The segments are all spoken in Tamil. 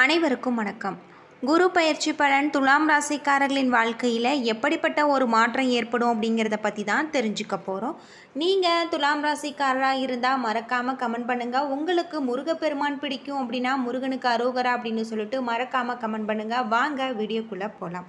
அனைவருக்கும் வணக்கம். குரு பயிற்சி பலன் துலாம் ராசிக்காரர்களின் வாழ்க்கையில் எப்படிப்பட்ட ஒரு மாற்றம் ஏற்படும் அப்படிங்கிறத பற்றி தான் தெரிஞ்சுக்க போகிறோம் நீங்கள் துலாம் ராசிக்காரராக இருந்தால் மறக்காமல் கமெண்ட் பண்ணுங்கள் உங்களுக்கு முருகப்பெருமான் பிடிக்கும் அப்படின்னா முருகனுக்கு அரோகரா அப்படின்னு சொல்லிட்டு மறக்காமல் கமெண்ட் பண்ணுங்கள் வாங்க வீடியோக்குள்ளே போகலாம்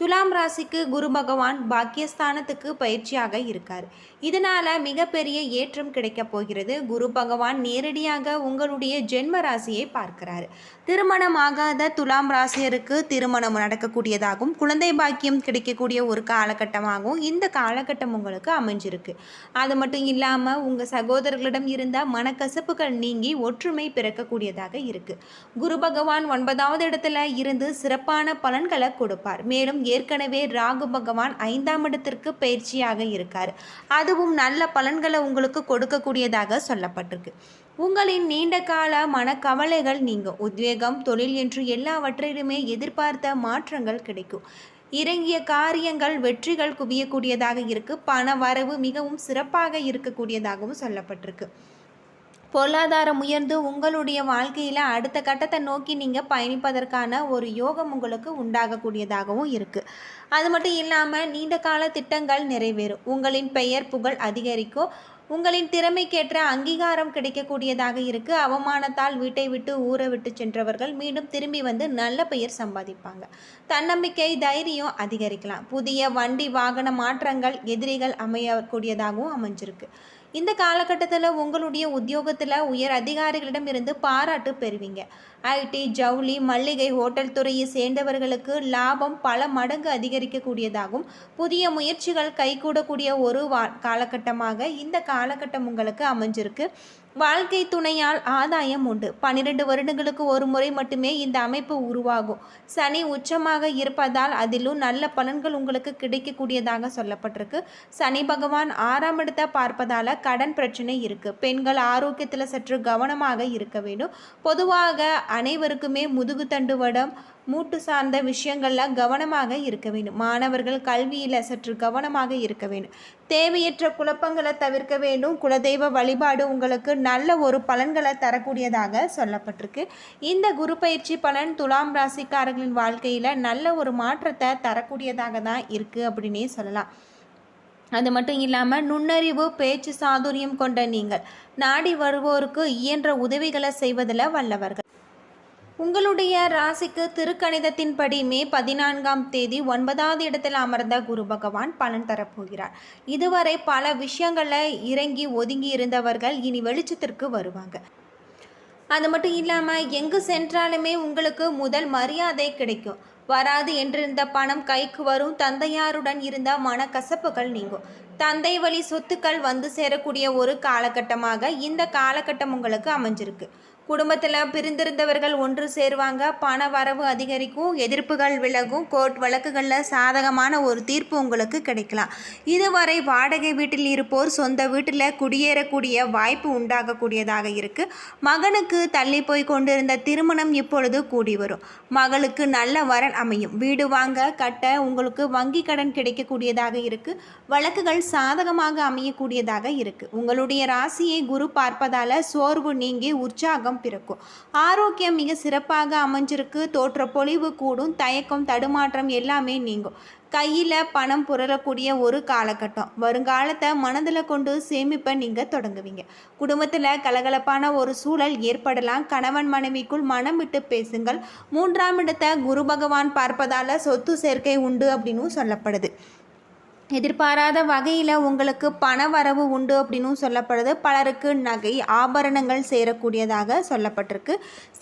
துலாம் ராசிக்கு குரு பகவான் பாக்கியஸ்தானத்துக்கு பயிற்சியாக இருக்கார். இதனால் மிகப்பெரிய ஏற்றம் கிடைக்கப் போகிறது. குரு பகவான் நேரடியாக உங்களுடைய ஜென்ம ராசியை பார்க்கிறார். திருமணமாகாத துலாம் ராசியருக்கு திருமணம் நடக்கக்கூடியதாகவும் குழந்தை பாக்கியம் கிடைக்கக்கூடிய ஒரு காலகட்டமாகவும் இந்த காலகட்டம் உங்களுக்கு அமைஞ்சிருக்கு. அது மட்டும் இல்லாமல் உங்கள் சகோதரர்களிடம் இருந்த மனக்கசப்புகள் நீங்கி ஒற்றுமை பிறக்கக்கூடியதாக இருக்குது குரு பகவான் ஒன்பதாவது இடத்துல இருந்து சிறப்பான பலன்களை கொடுப்பார். மேலும் ஏற்கனவே ராகு பகவான் ஐந்தாம் இடத்திற்கு பயிற்சியாக இருக்கார். அதுவும் நல்ல பலன்களை உங்களுக்கு கொடுக்கக்கூடியதாக சொல்லப்பட்டிருக்கு. உங்களின் நீண்ட கால மனக்கவலைகள் நீங்கும். உத்வேகம் தொழில் என்று எல்லாவற்றிலுமே எதிர்பார்த்த மாற்றங்கள் கிடைக்கும். இறங்கிய காரியங்கள் வெற்றிகள் குவியக்கூடியதாக இருக்கு. பண வரவு மிகவும் சிறப்பாக இருக்கக்கூடியதாகவும் சொல்லப்பட்டிருக்கு. பொருளாதாரம் உயர்ந்து உங்களுடைய வாழ்க்கையில் அடுத்த கட்டத்தை நோக்கி நீங்கள் பயணிப்பதற்கான ஒரு யோகம் உங்களுக்கு உண்டாகக்கூடியதாகவும் இருக்குது அது மட்டும் இல்லாமல் நீண்ட கால திட்டங்கள் நிறைவேறும். உங்களின் பெயர் புகழ் அதிகரிக்கும். உங்களின் திறமைக்கேற்ற அங்கீகாரம் கிடைக்கக்கூடியதாக இருக்கு. அவமானத்தால் வீட்டை விட்டு ஊரை விட்டு சென்றவர்கள் மீண்டும் திரும்பி வந்து நல்ல பெயர் சம்பாதிப்பாங்க. தன்னம்பிக்கை தைரியம் அதிகரிக்கலாம். புதிய வண்டி வாகன மாற்றங்கள் எதிரிகள் அமையக்கூடியதாகவும் அமைஞ்சிருக்கு. இந்த காலகட்டத்தில் உங்களுடைய உத்தியோகத்தில் உயர் அதிகாரிகளிடம் இருந்து பாராட்டு பெறுவீங்க. ஐடி ஜவுளி மல்லிகை ஹோட்டல் துறையை சேர்ந்தவர்களுக்கு லாபம் பல மடங்கு அதிகரிக்கக்கூடியதாகும். புதிய முயற்சிகள் கைகூடக்கூடிய ஒரு வா காலகட்டமாக இந்த காலகட்டம் உங்களுக்கு அமைஞ்சிருக்கு. வாழ்க்கை துணையால் ஆதாயம் உண்டு. பன்னிரெண்டு வருடங்களுக்கு ஒரு முறை மட்டுமே இந்த அமைப்பு உருவாகும். சனி உச்சமாக இருப்பதால் அதிலும் நல்ல பலன்கள் உங்களுக்கு கிடைக்கக்கூடியதாக சொல்லப்பட்டிருக்கு. சனி பகவான் ஆறாம் இடத்தை பார்ப்பதால் கடன் பிரச்சனை இருக்குது பெண்கள் ஆரோக்கியத்தில் சற்று கவனமாக இருக்க வேண்டும். பொதுவாக அனைவருக்குமே முதுகு தண்டுவடம் மூட்டு சார்ந்த விஷயங்களில் கவனமாக இருக்க வேண்டும். மாணவர்கள் கல்வியில் சற்று கவனமாக இருக்க வேண்டும். தேவையற்ற குழப்பங்களை தவிர்க்க வேண்டும். குலதெய்வ வழிபாடு உங்களுக்கு நல்ல ஒரு பலன்களை தரக்கூடியதாக சொல்லப்பட்டிருக்கு. இந்த குரு பயிற்சி பலன் துலாம் ராசிக்காரர்களின் வாழ்க்கையில் நல்ல ஒரு மாற்றத்தை தரக்கூடியதாக தான் இருக்குது அப்படின்னே சொல்லலாம். அது மட்டும் இல்லாமல் நுண்ணறிவு பேச்சு சாதுரியம் கொண்ட நீங்கள் நாடி வருவோருக்கு இயன்ற உதவிகளை செய்வதில் வல்லவர்கள். உங்களுடைய ராசிக்கு திருக்கணிதத்தின்படி மே பதினான்காம் தேதி ஒன்பதாவது இடத்தில் அமர்ந்த குரு பகவான் பலன் தரப்போகிறார். இதுவரை பல விஷயங்களில் இறங்கி ஒதுங்கி இருந்தவர்கள் இனி வெளிச்சத்திற்கு வருவாங்க. அது மட்டும் இல்லாமல் எங்கு சென்றாலுமே உங்களுக்கு முதல் மரியாதை கிடைக்கும். வராது என்றிருந்த பணம் கைக்கு வரும் தந்தையாருடன் இருந்த மனக்கசப்புகள் நீங்கும். தந்தை வழி சொத்துக்கள் வந்து சேரக்கூடிய ஒரு காலகட்டமாக இந்த காலகட்டம் உங்களுக்கு அமைஞ்சிருக்கு. குடும்பத்தில் பிரிந்திருந்தவர்கள் ஒன்று சேருவாங்க. பண வரவு அதிகரிக்கும் எதிர்ப்புகள் விலகும் கோர்ட் வழக்குகளில் சாதகமான ஒரு தீர்ப்பு உங்களுக்கு கிடைக்கலாம். இதுவரை வாடகை வீட்டில் இருப்போர் சொந்த வீட்டில் குடியேறக்கூடிய வாய்ப்பு உண்டாகக்கூடியதாக இருக்குது மகனுக்கு தள்ளி போய் கொண்டிருந்த திருமணம் இப்பொழுது கூடி வரும். மகளுக்கு நல்ல வரன் அமையும். வீடு வாங்க கட்ட உங்களுக்கு வங்கி கடன் கிடைக்கக்கூடியதாக இருக்குது வழக்குகள் சாதகமாக அமையக்கூடியதாக இருக்குது உங்களுடைய ராசியை குரு பார்ப்பதால் சோர்வு நீங்கி உற்சாகம் பிறக்கும். ஆரோக்கியம் மிக சிறப்பாக அமைஞ்சிருக்கு. தோற்ற பொலிவு கூடும். தயக்கம் தடுமாற்றம் எல்லாமே நீங்கும். கையில் பணம் புரளக்கூடிய ஒரு காலகட்டம். வருங்காலத்தை மனதில் கொண்டு சேமிப்பை நீங்கள் தொடங்குவீங்க. குடும்பத்தில் கலகலப்பான ஒரு சூழல் ஏற்படலாம். கணவன் மனைவிக்குள் மனம் விட்டு பேசுங்கள். மூன்றாம் இடத்தை குரு பகவான் பார்ப்பதால் சொத்து சேர்க்கை உண்டு அப்படின்னு சொல்லப்படுது. எதிர்பாராத வகையில் உங்களுக்கு பண வரவு உண்டு அப்படின்னும் சொல்லப்படுது. பலருக்கு நகை ஆபரணங்கள் சேரக்கூடியதாக சொல்லப்பட்டிருக்கு.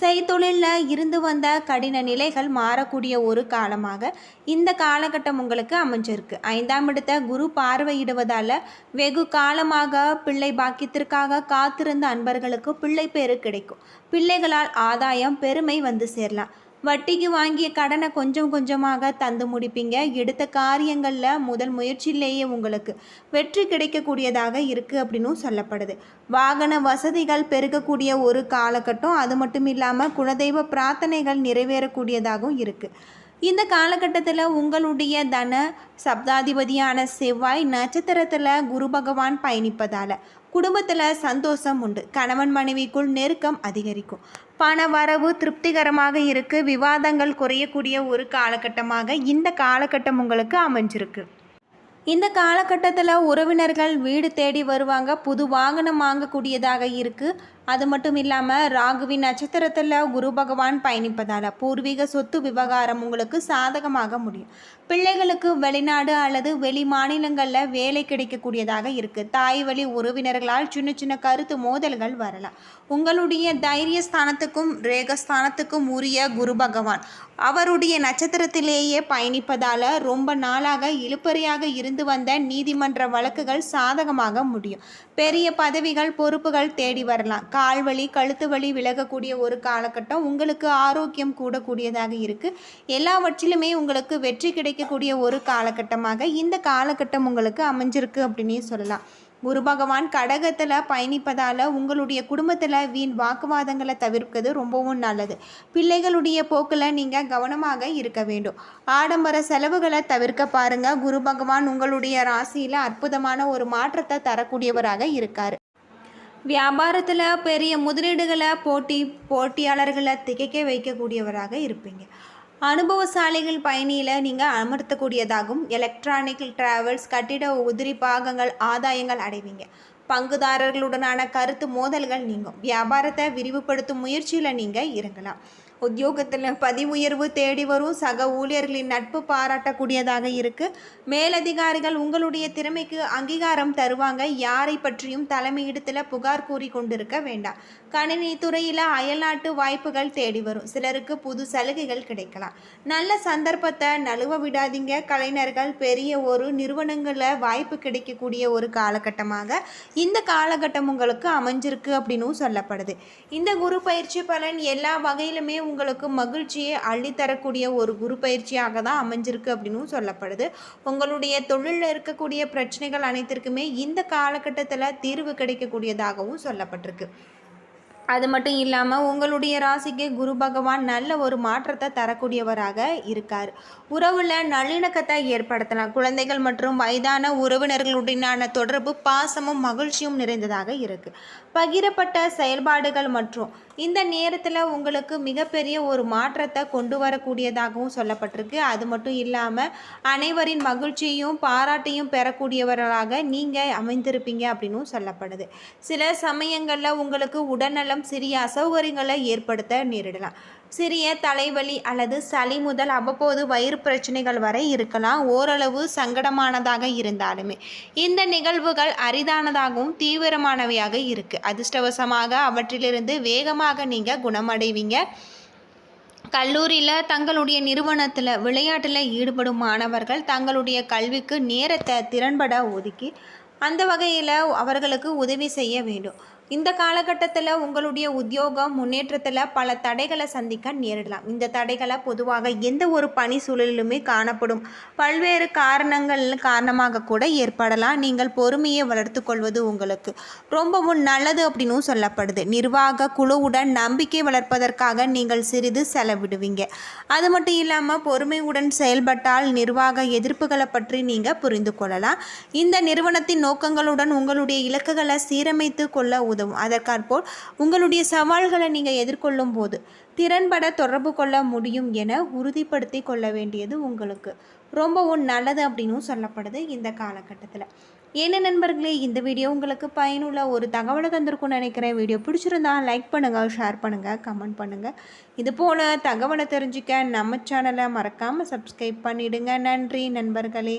செய்தொழிலில் இருந்து வந்த கடின நிலைகள் மாறக்கூடிய ஒரு காலமாக இந்த காலகட்டம் உங்களுக்கு அமைஞ்சிருக்கு. ஐந்தாம் இடத்தை குரு பார்வையிடுவதால் வெகு காலமாக பிள்ளை பாக்கியத்திற்காக காத்திருந்த அன்பர்களுக்கு பிள்ளை பேரு கிடைக்கும். பிள்ளைகளால் ஆதாயம் பெருமை வந்து சேரலாம். வட்டிக்கு வாங்கிய கடனை கொஞ்சம் கொஞ்சமாக தந்து முடிப்பீங்க. எடுத்த காரியங்களில் முதல் முயற்சியிலேயே உங்களுக்கு வெற்றி கிடைக்கக்கூடியதாக இருக்குது அப்படின்னும் சொல்லப்படுது. வாகன வசதிகள் பெருகக்கூடிய ஒரு காலகட்டம். அது மட்டும் இல்லாமல் குலதெய்வ பிரார்த்தனைகள் நிறைவேறக்கூடியதாகவும் இருக்குது இந்த காலகட்டத்தில் உங்களுடைய தன சப்தாதிபதியான செவ்வாய் நட்சத்திரத்தில் குரு பகவான் பயணிப்பதால் குடும்பத்தில் சந்தோஷம் உண்டு. கணவன் மனைவிக்குள் நெருக்கம் அதிகரிக்கும். பண வரவு திருப்திகரமாக இருக்குது விவாதங்கள் குறையக்கூடிய ஒரு காலகட்டமாக இந்த காலகட்டம் உங்களுக்கு அமைஞ்சிருக்கு. இந்த காலகட்டத்தில் உறவினர்கள் வீடு தேடி வருவாங்க. புது வாகனம் வாங்கக்கூடியதாக இருக்குது அது மட்டும் இல்லாமல் ராகுவின் நட்சத்திரத்தில் குரு பகவான் பயணிப்பதால் பூர்வீக சொத்து விவகாரம் உங்களுக்கு சாதகமாக முடியும். பிள்ளைகளுக்கு வெளிநாடு அல்லது வெளி மாநிலங்களில் வேலை கிடைக்கக்கூடியதாக இருக்குது தாய் வழி உறவினர்களால் சின்ன சின்ன கருத்து மோதல்கள் வரலாம். உங்களுடைய தைரிய ஸ்தானத்துக்கும் ரேகஸ்தானத்துக்கும் உரிய குரு பகவான் அவருடைய நட்சத்திரத்திலேயே பயணிப்பதால் ரொம்ப நாளாக இழுப்பறியாக இருந்து வந்த நீதிமன்ற வழக்குகள் சாதகமாக முடியும். பெரிய பதவிகள் பொறுப்புகள் தேடி வரலாம். கால் வலி கழுத்து வலி விலகக்கூடிய ஒரு காலகட்டம் உங்களுக்கு ஆரோக்கியம் கூடக்கூடியதாக இருக்குது எல்லாவற்றிலுமே உங்களுக்கு வெற்றி கிடைக்கக்கூடிய ஒரு காலகட்டமாக இந்த காலகட்டம் உங்களுக்கு அமைஞ்சிருக்கு அப்படின்னே சொல்லலாம். குரு பகவான் கடகத்தில் பயணிப்பதால் உங்களுடைய குடும்பத்தில் வீண் வாக்குவாதங்களை தவிர்க்கிறது ரொம்பவும் நல்லது. பிள்ளைகளுடைய போக்கில் நீங்கள் கவனமாக இருக்க வேண்டும். ஆடம்பர செலவுகளை தவிர்க்க பாருங்கள் குரு பகவான் உங்களுடைய ராசியில் அற்புதமான ஒரு மாற்றத்தை தரக்கூடியவராக இருக்கார். வியாபாரத்தில் பெரிய முதலீடுகளை போட்டி போட்டியாளர்களை திகைக்க வைக்கக்கூடியவராக இருப்பீங்க. அனுபவசாலிகள் பயணியில் நீங்கள் அமர்த்தக்கூடியதாகும் எலக்ட்ரானிக் டிராவல்ஸ் கட்டிட உதிரி பாகங்கள் ஆதாயங்கள் அடைவீங்க. பங்குதாரர்களுடனான கருத்து மோதல்கள் நீங்கும். வியாபாரத்தை விரிவுபடுத்தும் முயற்சியில் நீங்கள் இறங்கலாம். உத்தியோகத்தில் பதிவு உயர்வு தேடி வரும். சக ஊழியர்களின் நட்பு பாராட்டக்கூடியதாக இருக்குது மேலதிகாரிகள் உங்களுடைய திறமைக்கு அங்கீகாரம் தருவாங்க. யாரை பற்றியும் தலைமையிடத்தில் புகார் கூறி கொண்டிருக்க வேண்டாம். கணினி துறையில் அயல்நாட்டு வாய்ப்புகள் தேடி வரும். சிலருக்கு புது சலுகைகள் கிடைக்கலாம். நல்ல சந்தர்ப்பத்தை நழுவ விடாதீங்க. கலைஞர்கள் பெரிய ஒரு நிறுவனங்களில் வாய்ப்பு கிடைக்கக்கூடிய ஒரு காலகட்டமாக இந்த காலகட்டம் உங்களுக்கு அமைஞ்சிருக்கு அப்படின்னும் சொல்லப்படுது. இந்த குரு பயிற்சி பலன் எல்லா வகையிலுமே உங்களுக்கு மகிழ்ச்சியை அள்ளித்தரக்கூடிய ஒரு குரு பயிற்சியாக தான் அமைஞ்சிருக்கு அப்படின்னும் சொல்லப்படுது. உங்களுடைய தொழிலில் இருக்கக்கூடிய பிரச்சனைகள் அனைத்திற்குமே இந்த காலகட்டத்தில் தீர்வு கிடைக்கக்கூடியதாகவும் சொல்லப்பட்டிருக்கு. அது மட்டும் இல்லாமல் உங்களுடைய ராசிக்கு குரு பகவான் நல்ல ஒரு மாற்றத்தை தரக்கூடியவராக இருக்கார். உறவில் நல்லிணக்கத்தை ஏற்படுத்தலாம். குழந்தைகள் மற்றும் வயதான உறவினர்களுடனான தொடர்பு பாசமும் மகிழ்ச்சியும் நிறைந்ததாக இருக்குது பகிரப்பட்ட செயல்பாடுகள் மற்றும் இந்த நேரத்தில் உங்களுக்கு மிகப்பெரிய ஒரு மாற்றத்தை கொண்டு வரக்கூடியதாகவும் சொல்லப்பட்டிருக்கு. அது மட்டும் இல்லாமல் அனைவரின் மகிழ்ச்சியும் பாராட்டையும் பெறக்கூடியவர்களாக நீங்கள் அமைந்திருப்பீங்க அப்படின்னும் சொல்லப்படுது. சில சமயங்களில் உங்களுக்கு உடல்நல மூலம் சிறிய அசௌகரியங்களை ஏற்படுத்த நேரிடலாம். சிறிய தலைவலி அல்லது சளி முதல் அவ்வப்போது வயிறு பிரச்சனைகள் வரை இருக்கலாம். ஓரளவு சங்கடமானதாக இருந்தாலுமே. இந்த நிகழ்வுகள் அரிதானதாகவும் தீவிரமானவையாக இருக்குது அதிர்ஷ்டவசமாக அவற்றிலிருந்து வேகமாக நீங்கள் குணமடைவீங்க. கல்லூரியில் தங்களுடைய நிறுவனத்தில் விளையாட்டில் ஈடுபடும் மாணவர்கள் தங்களுடைய கல்விக்கு நேரத்தை திறன்பட ஒதுக்கி அந்த வகையில் அவர்களுக்கு உதவி செய்ய வேண்டும். இந்த காலகட்டத்தில் உங்களுடைய உத்தியோகம் முன்னேற்றத்தில் பல தடைகளை சந்திக்க நேரிடலாம். இந்த தடைகளை பொதுவாக எந்த ஒரு பணி சூழலிலுமே காணப்படும். பல்வேறு காரணங்கள் காரணமாக கூட ஏற்படலாம். நீங்கள் பொறுமையை வளர்த்து கொள்வது உங்களுக்கு ரொம்பவும் நல்லது அப்படின்னு சொல்லப்படுது. நிர்வாக குழுவுடன் நம்பிக்கை வளர்ப்பதற்காக நீங்கள் சிறிது செலவிடுவீங்க. அது மட்டும் இல்லாமல் பொறுமையுடன் செயல்பட்டால் நிர்வாக எதிர்ப்புகளை பற்றி நீங்கள் புரிந்து கொள்ளலாம். இந்த நிறுவனத்தின் நோக்கங்களுடன் உங்களுடைய இலக்குகளை சீரமைத்து கொள்ள உதவும் அதற்காற்போல் உங்களுடைய சவால்களை நீங்கள் எதிர்கொள்ளும் போது திறன்பட தொடர்பு கொள்ள முடியும் என உறுதிப்படுத்தி கொள்ள வேண்டியது உங்களுக்கு. ரொம்பவும் நல்லது அப்படின்னும் சொல்லப்படுது இந்த காலகட்டத்தில். என்ன நண்பர்களே இந்த வீடியோ உங்களுக்கு பயனுள்ள ஒரு தகவலை தந்திருக்கும்னு நினைக்கிறேன். வீடியோ பிடிச்சிருந்தா லைக் பண்ணுங்கள் ஷேர் பண்ணுங்கள் கமெண்ட் பண்ணுங்கள் இது போல் தகவலை தெரிஞ்சுக்க நம்ம சேனலை மறக்காமல் சப்ஸ்கிரைப் பண்ணிவிடுங்க நன்றி நண்பர்களே.